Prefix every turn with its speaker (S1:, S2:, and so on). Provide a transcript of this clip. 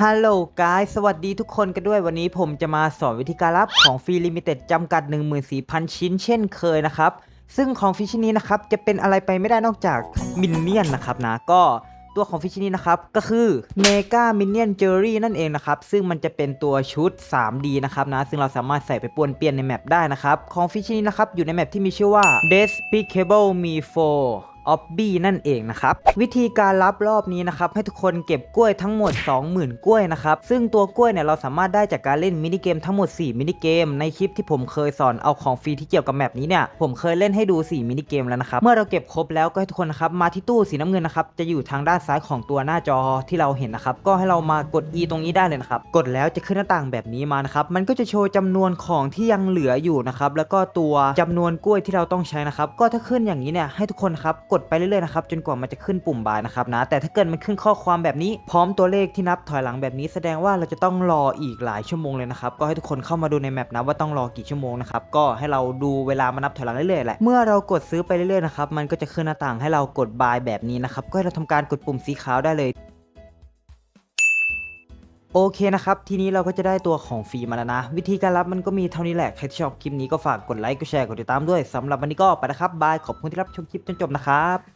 S1: ฮัลโหลกายสวัสดีทุกคนกันด้วยวันนี้ผมจะมาสอนวิธีการรับของฟรีลิมิเต็ดจำกัด 14,000 ชิ้นเช่นเคยนะครับ ซึ่งของฟรีชิ้นนี้นะครับ จะเป็นอะไรไปไม่ได้นอกจากมินเนี่ยนนะครับนะ ก็ตัวของฟรีชิ้นนี้นะครับ ก็คือ Mega Minion Jewelry นั่นเองนะครับ ซึ่งมันจะเป็นตัวชุด 3D นะครับนะ ซึ่งเราสามารถใส่ไปปวนเปลี่ยนในแมปได้นะครับ ของฟรีชิ้นนี้นะครับ อยู่ในแมปที่มีชื่อว่า Despicable Me 4 ออบบี้นั่นเองนะครับวิธีการรับรอบนี้นะครับให้ทุกคนเก็บกล้วยทั้งหมด 20,000 กล้วยนะครับซึ่งตัวกล้วยเนี่ยเราสามารถได้จากการเล่นมินิเกมทั้งหมด 4 มินิเกม ในคลิปที่ผมเคยสอนเอาของฟรีที่เกี่ยวกับแมปนี้เนี่ยผมเคยเล่นให้ดู 4 มินิเกมแล้วนะครับเมื่อเราเก็บครบแล้วก็ให้ทุกคนนะครับมาที่ตู้สีน้ำเงินนะครับจะอยู่ทางด้านซ้ายของตัวหน้าจอที่เราเห็นนะครับก็ให้เรามากด E ตรงนี้ได้เลยนะครับกดแล้วจะขึ้นหน้าต่างแบบนี้มานะครับมันก็จะโชว์จำนวนของที่ยังเหลืออยู่นะครับแล้วก็ตัวจำนวนกล้วยที่เราต้องใช้นะครับก็ถ้าขึ้นอย่างนี้เนี่ยให้ทุกคนครับกดไปเรื่อยๆนะครับจนกว่ามันจะขึ้นปุ่มบายนะครับนะแต่ถ้าเกิดมันขึ้นข้อความแบบนี้ พร้อมตัวเลขที่นับถอยหลังแบบนี้ แสดงว่าเราจะต้องรออีกหลายชั่วโมงเลยนะครับก็ให้ทุกคนเข้ามาดูในแมปนะว่าต้องรอกี่ชั่วโมงนะครับก็ให้เราดูเวลามานับถอยหลังเรื่อยๆแหละเมื่อเรากดซื้อไปเรื่อยๆนะครับมันก็จะขึ้นหน้าต่างให้เรากดบายแบบนี้นะครับก็ให้เราทำการกดปุ่มสีขาวได้เลย โอเคนะครับ ทีนี้เราก็จะได้ตัวของฟรีมาแล้วนะ วิธีการรับมันก็มีเท่านี้แหละ ใครที่ชอบคลิปนี้ก็ฝากกดไลค์ กดแชร์ กดติดตามด้วยสำหรับวันนี้ก็ไปนะครับ บาย ขอบคุณที่รับชมคลิปจนจบนะครับ